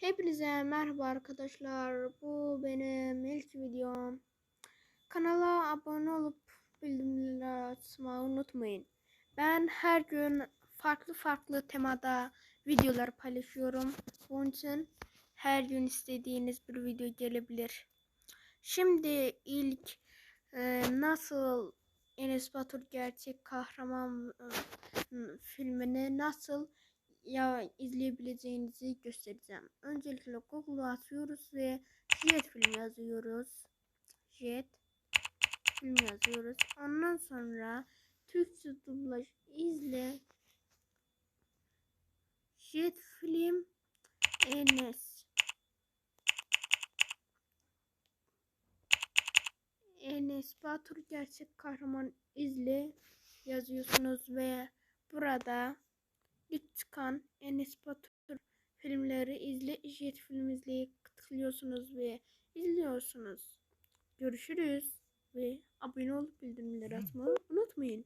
Hepinize merhaba arkadaşlar. Bu benim ilk videom. Kanala abone olup bildirimleri açmayı unutmayın. Ben her gün farklı farklı temada videolar paylaşıyorum. Bunun için her gün istediğiniz bir video gelebilir. Şimdi ilk e, nasıl Enes Batur gerçek kahraman e, filmini nasıl ya izleyebileceğinizi göstereceğim. Öncelikle Google'a atıyoruz ve Jet film yazıyoruz. Jet film yazıyoruz. Ondan sonra Türkçe dublaj izle. Jet film Enes. Enes Batur gerçek kahraman izle yazıyorsunuz ve burada çıkan Enes Batur filmleri izle, Jet film izleye tıklıyorsunuz ve izliyorsunuz. Görüşürüz ve abone olup bildirimleri atmayı unutmayın.